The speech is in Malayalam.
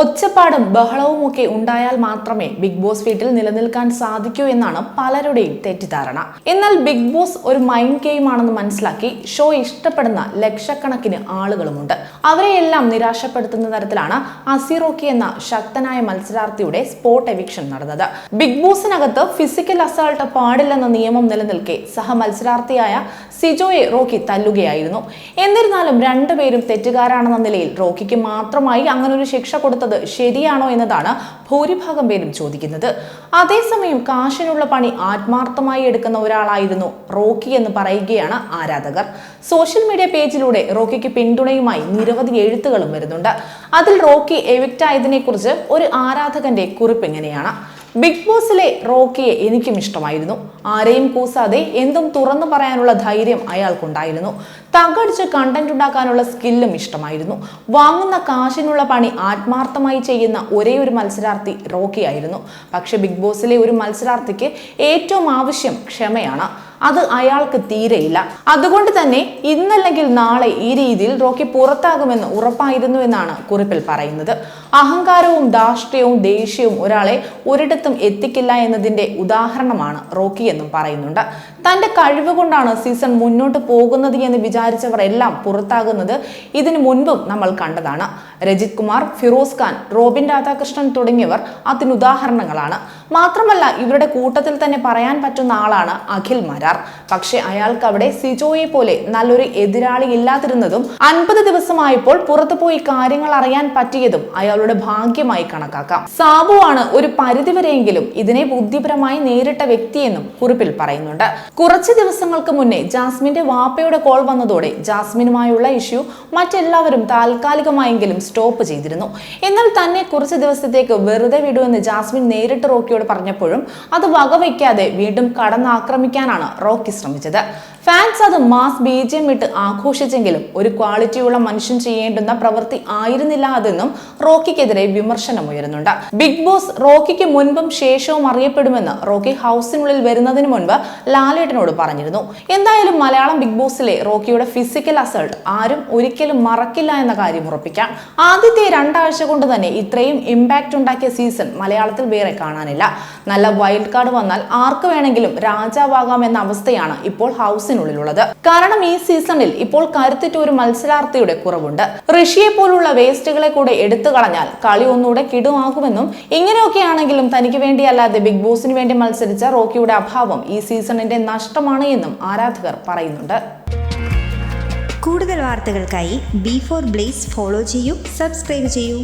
ഒച്ചപ്പാടും ബഹളവുമൊക്കെ ഉണ്ടായാൽ മാത്രമേ ബിഗ് ബോസ് വീട്ടിൽ നിലനിൽക്കാൻ സാധിക്കൂ എന്നാണ് പലരുടെയും തെറ്റിദ്ധാരണ. എന്നാൽ ബിഗ് ബോസ് ഒരു മൈൻഡ് ഗെയിം ആണെന്ന് മനസ്സിലാക്കി ഷോ ഇഷ്ടപ്പെടുന്ന ലക്ഷക്കണക്കിന് ആളുകളുമുണ്ട്. അവരെയെല്ലാം നിരാശപ്പെടുത്തുന്ന തരത്തിലാണ് അസിറോക്കി എന്ന ശക്തനായ മത്സരാർത്ഥിയുടെ സ്പോട്ട് എവിക്ഷൻ നടന്നത്. ബിഗ് ബോസിനകത്ത് ഫിസിക്കൽ അസാൾട്ട് പാടില്ലെന്ന നിയമം നിലനിൽക്കെ സഹ മത്സരാർത്ഥിയായ സിജോയെ റോക്കി തല്ലുകയായിരുന്നു. എന്നിരുന്നാലും രണ്ടുപേരും തെറ്റുകാരാണെന്ന നിലയിൽ റോക്കിക്ക് മാത്രമായി അങ്ങനൊരു ശിക്ഷ കൊടുത്തത് ശരിയാണോ എന്നതാണ് ഭൂരിഭാഗം പേരും ചോദിക്കുന്നത്. അതേസമയം കാശിനുള്ള പണി ആത്മാർത്ഥമായി എടുക്കുന്ന ഒരാളായിരുന്നു റോക്കി എന്ന് പറയുകയാണ് ആരാധകർ. സോഷ്യൽ മീഡിയ പേജിലൂടെ റോക്കിക്ക് പിന്തുണയുമായി നിരവധി എഴുത്തുകളും വരുന്നുണ്ട്. അതിൽ റോക്കി എവിക്റ്റ് ആയതിനെക്കുറിച്ച് ഒരു ആരാധകന്റെ കുറിപ്പ് ഇങ്ങനെയാണ്. ബിഗ് ബോസിലെ റോക്കിയെ എനിക്കും ഇഷ്ടമായിരുന്നു. ആരെയും കൂസാതെ എന്തും തുറന്നു പറയാനുള്ള ധൈര്യം അയാൾക്കുണ്ടായിരുന്നു. തകടിച്ച് കണ്ടന്റ് ഉണ്ടാക്കാനുള്ള സ്കില്ലും ഇഷ്ടമായിരുന്നു. വാങ്ങുന്ന കാശിനുള്ള പണി ആത്മാർത്ഥമായി ചെയ്യുന്ന ഒരേ ഒരു മത്സരാർത്ഥി റോക്കി ആയിരുന്നു. പക്ഷെ ബിഗ് ബോസിലെ ഒരു മത്സരാർത്ഥിക്ക് ഏറ്റവും ആവശ്യം ക്ഷമയാണ്. അത് അയാൾക്ക് തീരെയില്ല. അതുകൊണ്ട് തന്നെ ഇന്നല്ലെങ്കിൽ നാളെ ഈ രീതിയിൽ റോക്കി പുറത്താകുമെന്ന് ഉറപ്പായിരുന്നു എന്നാണ് കുറിപ്പിൽ പറയുന്നത്. അഹങ്കാരവും ധാർഷ്ട്യവും ദേഷ്യവും ഒരാളെ ഒരിടത്തും എത്തിക്കില്ല എന്നതിന്റെ ഉദാഹരണമാണ് റോക്കി എന്നും പറയുന്നുണ്ട്. തന്റെ കഴിവ് കൊണ്ടാണ് സീസൺ മുന്നോട്ട് പോകുന്നത് എന്ന് വിചാരിച്ചവർ എല്ലാം പുറത്താകുന്നത് ഇതിനു മുൻപും നമ്മൾ കണ്ടതാണ്. രജിത് കുമാർ ഫിറോസ് ഖാൻ റോബിൻ രാധാകൃഷ്ണൻ തുടങ്ങിയവർ അതിനുദാഹരണങ്ങളാണ്. മാത്രമല്ല ഇവരുടെ കൂട്ടത്തിൽ തന്നെ പറയാൻ പറ്റുന്ന ആളാണ് അഖിൽ മരാർ. പക്ഷേ അയാൾക്ക് അവിടെ സിജോയെ പോലെ നല്ലൊരു എതിരാളി ഇല്ലാതിരുന്നതും അൻപത് ദിവസമായപ്പോൾ പുറത്തു പോയി കാര്യങ്ങൾ അറിയാൻ പറ്റിയതും അയാളുടെ ഭാഗ്യമായി കണക്കാക്കാം. സാബു ആണ് ഒരു പരിധിവരെയെങ്കിലും ഇതിനെ ബുദ്ധിപരമായി നേരിട്ട വ്യക്തിയെന്നും കുറിപ്പിൽ പറയുന്നുണ്ട്. കുറച്ച് ദിവസങ്ങൾക്ക് മുന്നേ ജാസ്മിന്റെ വാപ്പയുടെ കോൾ വന്നതോടെ ജാസ്മിനുമായുള്ള ഇഷ്യൂ മറ്റെല്ലാവരും താൽക്കാലികമായെങ്കിലും സ്റ്റോപ്പ് ചെയ്തിരുന്നു. എന്നാൽ തന്നെ കുറച്ച് ദിവസത്തേക്ക് വെറുതെ വിടുമെന്ന് ജാസ്മിൻ നേരിട്ട് റോക്കിയോട് പറഞ്ഞപ്പോഴും അത് വകവയ്ക്കാതെ വീണ്ടും കടന്നാക്രമിക്കാനാണ് റോക്കി ശ്രമിച്ചത്. ഫാൻസ് അത് മാസ് ബീജം ഇട്ട് ആഘോഷിച്ചെങ്കിലും ഒരു ക്വാളിറ്റിയുള്ള മനുഷ്യൻ ചെയ്യേണ്ടുന്ന പ്രവൃത്തി ആയിരുന്നില്ല അതെന്നും റോക്കിക്കെതിരെ വിമർശനം ഉയരുന്നുണ്ട്. ബിഗ് ബോസ് റോക്കിക്ക് മുൻപും ശേഷവും അറിയപ്പെടുമെന്ന് റോക്കി ഹൗസിനുള്ളിൽ വരുന്നതിന് മുൻപ് ലാലേട്ടനോട് പറഞ്ഞിരുന്നു. എന്തായാലും മലയാളം ബിഗ് ബോസിലെ റോക്കിയുടെ ഫിസിക്കൽ അസൾട്ട് ആരും ഒരിക്കലും മറക്കില്ല എന്ന കാര്യം ഉറപ്പിക്കാം. ആദ്യത്തെ രണ്ടാഴ്ച കൊണ്ട് തന്നെ ഇത്രയും ഇമ്പാക്റ്റ് ഉണ്ടാക്കിയ സീസൺ മലയാളത്തിൽ വേറെ കാണാനില്ല. നല്ല വൈൽഡ് കാർഡ് വന്നാൽ ആർക്ക് വേണമെങ്കിലും രാജാവാകാം എന്ന അവസ്ഥയാണ് ഇപ്പോൾ ഹൗസിനുള്ളിലുള്ളത് കാരണം ഈ സീസണിൽ ഇപ്പോൾ കരുത്തിറ്റ ഒരു മത്സരാർത്ഥിയുടെ കുറവുണ്ട്. ഋഷിയെ പോലുള്ള വേസ്റ്റുകളെ കൂടെ എടുത്തു കളഞ്ഞാൽ കളി ഒന്നുകൂടെ കിടുമാകുമെന്നും ഇങ്ങനെയൊക്കെയാണെങ്കിലും തനിക്ക് വേണ്ടിയല്ലാതെ ബിഗ് ബോസിന് വേണ്ടി മത്സരിച്ച റോക്കിയുടെ അഭാവം ഈ സീസണിന്റെ നഷ്ടമാണ് എന്നും ആരാധകർ പറയുന്നുണ്ട്. കൂടുതൽ വാർത്തകൾക്കായി ബി ഫോർ ബ്ലേസ് ഫോളോ ചെയ്യൂ സബ്സ്ക്രൈബ് ചെയ്യൂ.